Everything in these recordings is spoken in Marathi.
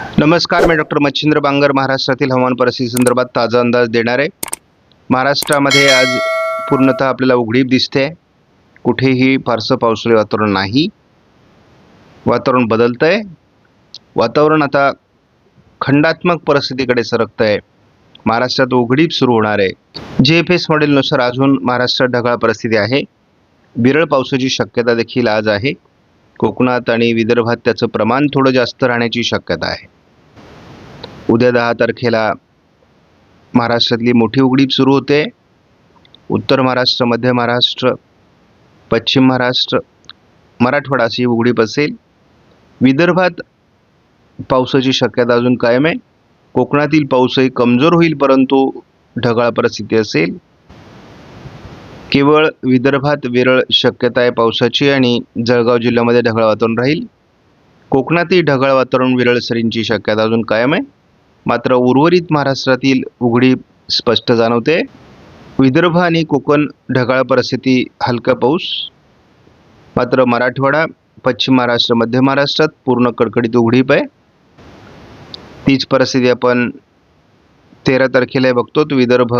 नमस्कार मी डॉक्टर मच्छिंद्र बांगर महाराष्ट्रातील हवामान परिस्थिती संदर्भात ताजा अंदाज देणार आहे. महाराष्ट्रामध्ये आज पूर्णतः आपल्याला उघडीप दिसते. कुठेही फारसं पावसाळी वातावरण नाही. वातावरण बदलतं आहे वातावरण आता खंडात्मक परिस्थितीकडे सरकतं आहे महाराष्ट्रात उघडीप सुरू होणार आहे. जे एफ एस मॉडेलनुसार अजून महाराष्ट्रात ढगाळ परिस्थिती आहे. विरळ पावसाची शक्यता देखील आज आहे. कोकणात आणि विदर्भात त्याचं प्रमाण थोडं जास्त राहण्याची शक्यता आहे. उद्या दहा तारखेला महाराष्ट्रातली मोठी उघडीप सुरू होते. उत्तर महाराष्ट्र मध्य महाराष्ट्र पश्चिम महाराष्ट्र मराठवाडा अशी उघडीप असेल. विदर्भात पावसाची शक्यता अजून कायम आहे. कोकणातील पाऊसही कमजोर होईल परंतु ढगाळ परिस्थिती असेल. केवळ विदर्भात विरळ शक्यता आहे पावसाची आणि जळगाव जिल्ह्यामध्ये ढगाळ वातावरण राहील. कोकणातही ढगाळ वातावरण विरळ सरींची शक्यता अजून कायम आहे. मात्र उर्वरित महाराष्ट्रातील उघडी स्पष्ट जाणवते. विदर्भ आणि कोकण ढगाळ परिस्थिती हलका पाऊस. मात्र मराठवाडा पश्चिम महाराष्ट्र मध्य महाराष्ट्रात पूर्ण कडकडीत उघडीप आहे. तीच परिस्थिती आपण तेरा तारखेला बघतो विदर्भ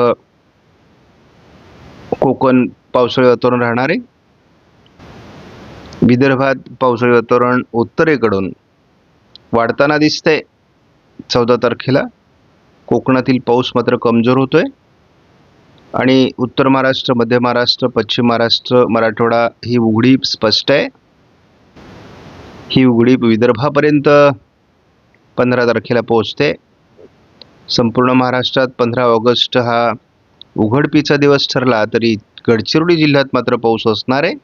कोकण पावसाळी वातावरण राहणार. आहे विदर्भात पावसाळी वातावरण उत्तरेकडून वाढताना दिसतंय. चौदा तारखेला कोकणातील पाऊस मात्र कमजोर होतोय. आणि उत्तर महाराष्ट्र मध्य महाराष्ट्र पश्चिम महाराष्ट्र मराठवाडा ही उघडी स्पष्ट आहे. ही उघडी विदर्भापर्यंत पंधरा तारखेला पोहोचते. संपूर्ण महाराष्ट्रात पंधरा ऑगस्ट हा उघडपीचा दिवस ठरला तरी गडचिरोली जिल्ह्यात मात्र पाऊस असणार आहे.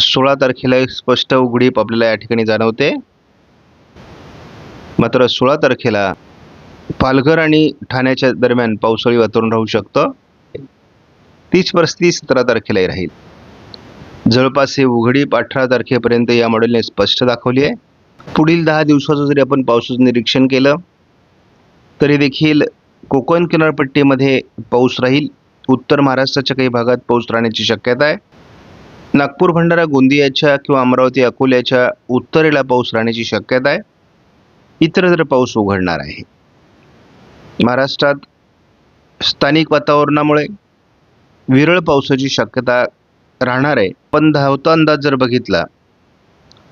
सोळा तारखेला एक स्पष्ट उघडीप आपल्याला या ठिकाणी जाणवते. मात्र सोळा तारखेला पालघर आणि ठाण्याच्या दरम्यान पावसाळी वातावरण राहू शकतं. तीच परिस्थिती सतरा तारखेलाही राहील. जवळपास हे उघडीप अठरा तारखेपर्यंत या मॉडेलने स्पष्ट दाखवली आहे. पुढील दहा दिवसाचं जरी आपण पावसाचं निरीक्षण केलं तरी देखील कोकण किनारपट्टीमध्ये पाऊस राहील. उत्तर महाराष्ट्राच्या काही भागात पाऊस राहण्याची शक्यता आहे. नागपूर भंडारा गोंदियाच्या किंवा अमरावती अकोल्याच्या उत्तरेला पाऊस राहण्याची शक्यता आहे. इतरत्र पाऊस उघडणार आहे. महाराष्ट्रात स्थानिक वातावरणामुळे विरळ पावसाची शक्यता राहणार आहे. पण धावता अंदाज जर बघितला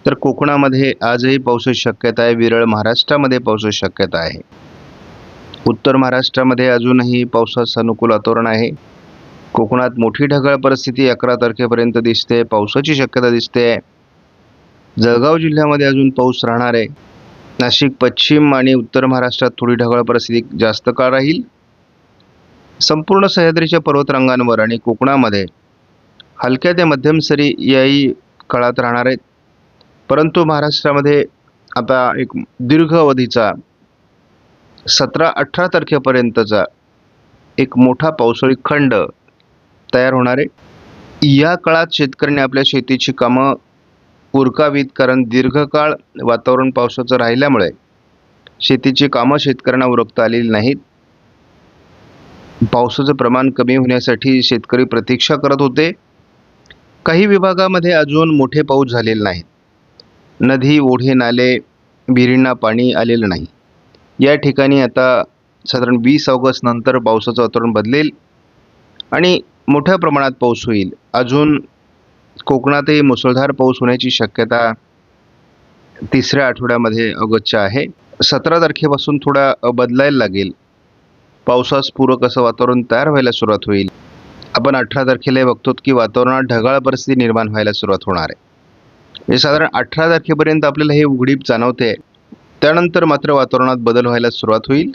तर कोकणामध्ये आजही पावसाची शक्यता आहे. विरळ महाराष्ट्रामध्ये पावसाची शक्यता आहे. उत्तर महाराष्ट्रामध्ये अजूनही पावसाचं अनुकूल वातावरण आहे. कोकणात मोठी ढगाळ परिस्थिती अकरा तारखेपर्यंत दिसते. पावसाची शक्यता दिसते. जळगाव जिल्ह्यामध्ये अजून पाऊस राहणार आहे. नाशिक पश्चिम आणि उत्तर महाराष्ट्रात थोडी ढगाळ परिस्थिती जास्त काळ राहील. संपूर्ण सह्याद्रीच्या पर्वतरांगांवर आणि कोकणामध्ये हलक्या ते मध्यम सरी याही काळात राहणार आहेत. परंतु महाराष्ट्रामध्ये आता एक दीर्घ अवधीचा सतरा अठरा तारखेपर्यंतचा एक मोठा पावसाळी खंड तयार होणार आहे. या काळात शेतकऱ्यांनी आपल्या शेतीची कामं उरकावीत कारण दीर्घकाळ वातावरण पावसाचं राहिल्यामुळे शेतीची कामं शेतकऱ्यांना उरकता आलेली नाहीत. पावसाचं प्रमाण कमी होण्यासाठी शेतकरी प्रतीक्षा करत होते. काही विभागामध्ये अजून मोठे पाऊस झालेले नाहीत. नदी ओढे नाले विहिरींना पाणी आलेलं नाही. या ठिकाणी आता साधारण वीस ऑगस्ट नंतर पावसाचं वातावरण बदलेल आणि मोठ्या प्रमाणात पाऊस होईल. अजून कोकणातही मुसळधार पाऊस होण्याची शक्यता तिसऱ्या आठवड्यामध्ये ऑगस्टच्या आहे. सतरा तारखेपासून थोडा बदलायला लागेल. पावसास पूरक असं वातावरण तयार व्हायला सुरुवात होईल. आपण अठरा तारखेला बघतो की वातावरणात ढगाळ परिस्थिती निर्माण व्हायला सुरुवात होणार आहे. हे साधारण अठरा तारखेपर्यंत आपल्याला हे उघडीप जाणवते. त्यानंतर मात्र वातावरणात बदल व्हायला सुरुवात होईल.